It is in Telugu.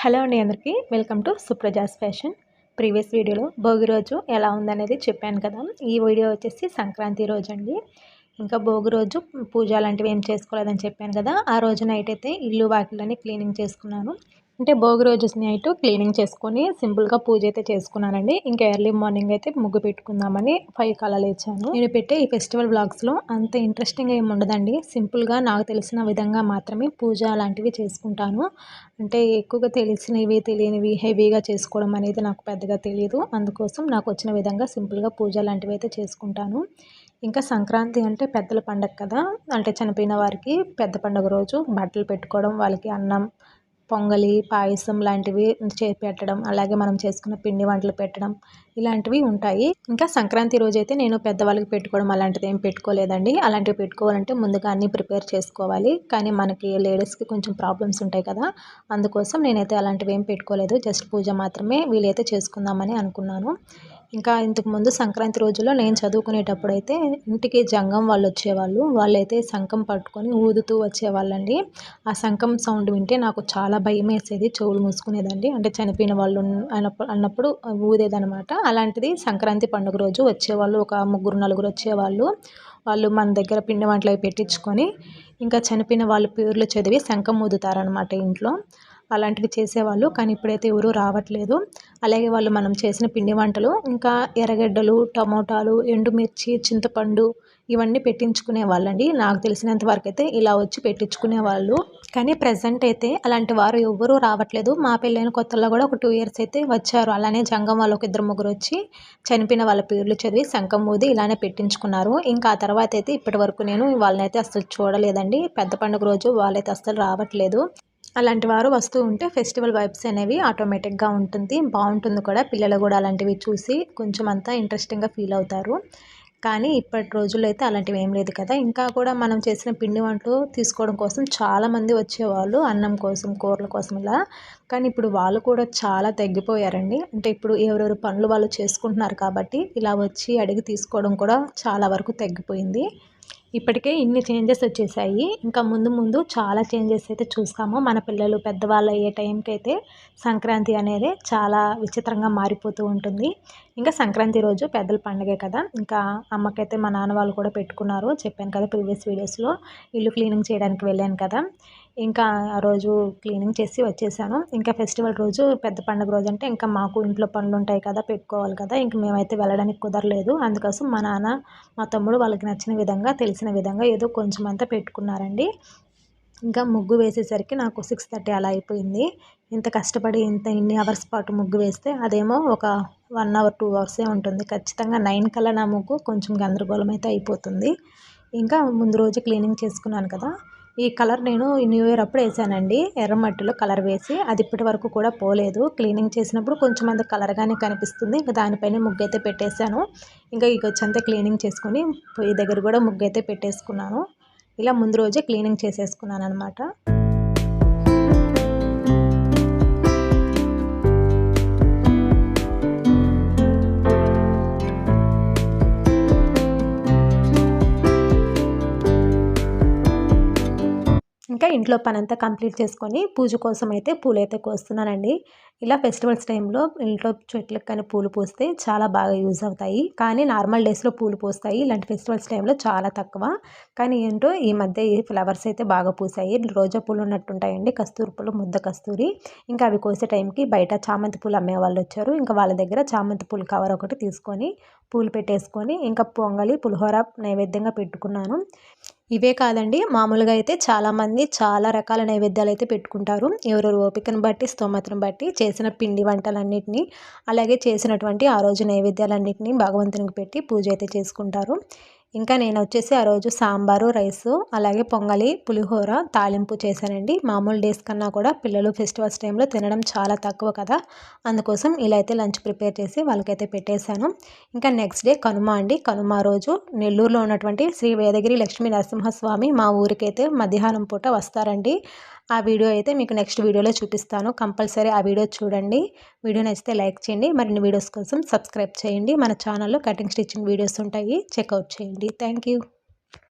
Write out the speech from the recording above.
హలో అండి అందరికీ. Welcome to Supraja's fashion. Previous వీడియోలో భోగి రోజు ఎలా ఉందనేది చెప్పాను కదా. ఈ వీడియో వచ్చేసి సంక్రాంతి రోజు అండి. ఇంకా భోగి రోజు పూజ లాంటివి ఏం చేసుకోలేదని చెప్పాను కదా. ఆ రోజు నైట్ అయితే ఇల్లు వాకిళ్ళని క్లీనింగ్ చేసుకున్నాను. అంటే భోగి రోజు నైట్ క్లీనింగ్ చేసుకొని సింపుల్గా పూజ అయితే చేసుకున్నానండి. ఇంకా ఎర్లీ మార్నింగ్ అయితే ముగ్గు పెట్టుకుందామని ఫైవ్ కళ లేచాను. నేను పెట్టే ఈ ఫెస్టివల్ బ్లాగ్స్లో అంత ఇంట్రెస్టింగ్ ఏమి ఉండదండి. సింపుల్గా నాకు తెలిసిన విధంగా మాత్రమే పూజ అలాంటివి చేసుకుంటాను. అంటే ఎక్కువగా తెలిసినవి తెలియనివి హెవీగా చేసుకోవడం అనేది నాకు పెద్దగా తెలియదు అందుకోసం నాకు వచ్చిన విధంగా సింపుల్గా పూజ లాంటివి అయితే చేసుకుంటాను. ఇంకా సంక్రాంతి అంటే పెద్దల పండగ కదా. అంటే చనిపోయిన వారికి పెద్ద పండుగ రోజు బట్టలు పెట్టుకోవడం వాళ్ళకి అన్నం పొంగలి పాయసం లాంటివి పెట్టడం అలాగే మనం చేసుకున్న పిండి వంటలు పెట్టడం ఇలాంటివి ఉంటాయి. ఇంకా సంక్రాంతి రోజు అయితే నేను పెద్దవాళ్ళకి పెట్టుకోవడం అలాంటిది ఏం పెట్టుకోలేదండి. అలాంటివి పెట్టుకోవాలంటే ముందుగా అన్నీ ప్రిపేర్ చేసుకోవాలి. కానీ మనకి లేడీస్కి కొంచెం ప్రాబ్లమ్స్ ఉంటాయి కదా. అందుకోసం నేనైతే అలాంటివి ఏం పెట్టుకోలేదు. జస్ట్ పూజ మాత్రమే వీలైతే చేసుకుందామని అనుకున్నాను. ఇంకా ఇంతకుముందు సంక్రాంతి రోజుల్లో నేను చదువుకునేటప్పుడు అయితే ఇంటికి జంగం వాళ్ళు వచ్చేవాళ్ళు. వాళ్ళైతే శంఖం పట్టుకొని ఊదుతూ వచ్చేవాళ్ళండి. ఆ శంఖం సౌండ్ వింటే నాకు చాలా భయం వేసేది చెవులు మూసుకునేదండి. అంటే చనిపోయిన వాళ్ళు అన్నప్పుడు ఊదేదనమాట అలాంటిది సంక్రాంతి పండుగ రోజు వచ్చేవాళ్ళు ఒక ముగ్గురు నలుగురు వచ్చేవాళ్ళు. వాళ్ళు మన దగ్గర పిండి వంటలు అవి పెట్టించుకొని ఇంకా చనిపోయిన వాళ్ళ పేర్లు చదివి శంఖం ఊదుతారనమాట ఇంట్లో. అలాంటివి చేసేవాళ్ళు కానీ ఇప్పుడైతే ఎవరూ రావట్లేదు. అలాగే వాళ్ళు మనం చేసిన పిండి వంటలు ఇంకా ఎర్రగడ్డలు టమోటాలు ఎండుమిర్చి చింతపండు ఇవన్నీ పెట్టించుకునే వాళ్ళండి. నాకు తెలిసినంత వరకు అయితే ఇలా వచ్చి పెట్టించుకునే వాళ్ళు. కానీ ప్రజెంట్ అయితే అలాంటి వారు ఎవ్వరూ రావట్లేదు. మా పెళ్ళైన కొత్తలో కూడా ఒక టూ ఇయర్స్ అయితే వచ్చారు. అలానే జంగం వాళ్ళు ఒక ఇద్దరు ముగ్గురు వచ్చి చనిపోయిన వాళ్ళ పేర్లు చదివి శంఖం ఊది ఇలానే పెట్టించుకున్నారు. ఇంకా ఆ తర్వాత అయితే ఇప్పటి వరకు నేను వాళ్ళనైతే అసలు చూడలేదండి. పెద్ద పండుగ రోజు వాళ్ళైతే అసలు రావట్లేదు. అలాంటి వారు వస్తూ ఉంటే ఫెస్టివల్ వైబ్స్ అనేవి ఆటోమేటిక్గా ఉంటుంది బాగుంటుంది కూడా. పిల్లలు కూడా అలాంటివి చూసి కొంచెం అంతా ఇంట్రెస్టింగ్గా ఫీల్ అవుతారు. కానీ ఇప్పటి రోజుల్లో అయితే అలాంటివి ఏం లేదు కదా. ఇంకా కూడా మనం చేసిన పిండి వంటలు తీసుకోవడం కోసం చాలామంది వచ్చేవాళ్ళు అన్నం కోసం కూరల కోసం ఇలా. కానీ ఇప్పుడు వాళ్ళు కూడా చాలా తగ్గిపోయారండి. అంటే ఇప్పుడు ఎవరెవరు పనులు వాళ్ళు చేసుకుంటున్నారు కాబట్టి ఇలా వచ్చి అడిగి తీసుకోవడం కూడా చాలా వరకు తగ్గిపోయింది. ఇప్పటికే ఇన్ని చేంజెస్ వచ్చేసాయి. ఇంకా ముందు ముందు చాలా చేంజెస్ అయితే చూస్తాము. మన పిల్లలు పెద్దవాళ్ళు అయ్యే టైంకి అయితే సంక్రాంతి అనేది చాలా విచిత్రంగా మారిపోతూ ఉంటుంది. ఇంకా సంక్రాంతి రోజు పెద్దల పండుగే కదా. ఇంకా అమ్మకైతే మా నాన్న వాళ్ళు కూడా పెట్టుకున్నారు. చెప్పాను కదా ప్రీవియస్ వీడియోస్లో. ఇల్లు క్లీనింగ్ చేయడానికి వెళ్ళాను కదా. ఇంకా ఆ రోజు క్లీనింగ్ చేసి వచ్చేసాను. ఇంకా ఫెస్టివల్ రోజు పెద్ద పండుగ రోజు అంటే ఇంకా మాకు ఇంట్లో పనులు ఉంటాయి కదా పెట్టుకోవాలి కదా. ఇంక మేమైతే వెళ్ళడానికి కుదరలేదు. అందుకోసం మా నాన్న మా తమ్ముడు వాళ్ళకి నచ్చిన విధంగా తెలిసిన విధంగా ఏదో కొంచెం అంతా పెట్టుకున్నారండి. ఇంకా ముగ్గు వేసేసరికి నాకు సిక్స్ థర్టీ అలా అయిపోయింది. ఇంత కష్టపడి ఇంత ఇన్ని అవర్స్ పాటు ముగ్గు వేస్తే అదేమో ఒక వన్ అవర్ టూ అవర్సే ఉంటుంది. ఖచ్చితంగా నైన్ కల్లా నా ముగ్గు కొంచెం గందరగోళం అయితే అయిపోతుంది. ఇంకా ముందు రోజు క్లీనింగ్ చేసుకున్నాను కదా. ఈ కలర్ నేను న్యూ ఇయర్ అప్పుడు వేసానండి. ఎర్రమట్టిలో కలర్ వేసి అది ఇప్పటి వరకు కూడా పోలేదు. క్లీనింగ్ చేసినప్పుడు కొంచెం అంత కలర్గానే కనిపిస్తుంది. ఇంకా దానిపైన ముగ్గు అయితే పెట్టేశాను. ఇంకా ఈ వచ్చంతా క్లీనింగ్ చేసుకొని పొయ్యి దగ్గర కూడా ముగ్గు అయితే పెట్టేసుకున్నాను. ఇలా ముందు రోజే క్లీనింగ్ చేసేసుకున్నాను అనమాట ఇంకా ఇంట్లో పనంతా కంప్లీట్ చేసుకొని పూజ కోసం అయితే పూలు అయితే కోస్తున్నానండి. ఇలా ఫెస్టివల్స్ టైంలో ఇంట్లో చెట్లకు కానీ పూలు పూస్తే చాలా బాగా యూజ్ అవుతాయి. కానీ నార్మల్ డేస్లో పూలు పూస్తాయి. ఇలాంటి ఫెస్టివల్స్ టైంలో చాలా తక్కువ. కానీ ఏంటో ఈ మధ్య ఈ ఫ్లవర్స్ అయితే బాగా పూసాయి. రోజా పూలు ఉన్నట్టుంటాయండి. కస్తూరి పూలు ముద్ద కస్తూరి. ఇంకా అవి కోసే టైంకి బయట చామంతి పూలు అమ్మే వాళ్ళు వచ్చారు. ఇంకా వాళ్ళ దగ్గర చామంతి పూలు కవర్ ఒకటి తీసుకొని పూలు పెట్టేసుకొని ఇంకా పొంగలి పులిహోర నైవేద్యంగా పెట్టుకున్నాను. ఇవే కాదండి. మామూలుగా అయితే చాలామంది చాలా రకాల నైవేద్యాలు అయితే పెట్టుకుంటారు. ఎవరెవరు ఓపికను బట్టి స్తోమతను బట్టి చేసిన పిండి వంటలన్నింటినీ అలాగే చేసినటువంటి ఆ రోజు నైవేద్యాలన్నింటినీ భగవంతునికి పెట్టి పూజ అయితే చేసుకుంటారు. ఇంకా నేను వచ్చేసి ఆ రోజు సాంబారు రైసు అలాగే పొంగలి పులిహోర తాలింపు చేశానండి. మామూలు డేస్ కన్నా కూడా పిల్లలు ఫెస్టివల్స్ టైంలో తినడం చాలా తక్కువ కదా. అందుకోసం ఇలా అయితే లంచ్ ప్రిపేర్ చేసి వాళ్ళకైతే పెట్టేశాను. ఇంకా నెక్స్ట్ డే కనుమ అండి. కనుమ రోజు నెల్లూరులో ఉన్నటువంటి శ్రీ వేదగిరి లక్ష్మీ నరసింహస్వామి మా ఊరికైతే మధ్యాహ్నం పూట వస్తారండి. ఆ వీడియో అయితే మీకు నెక్స్ట్ వీడియోలో చూపిస్తాను. కంపల్సరీ ఆ వీడియో చూడండి. వీడియో నచ్చితే లైక్ చేయండి. మరిన్ని వీడియోస్ కోసం సబ్స్క్రైబ్ చేయండి. మన ఛానల్లో కటింగ్ స్టిచ్చింగ్ వీడియోస్ ఉంటాయి. చెక్అవుట్ చేయండి. థ్యాంక్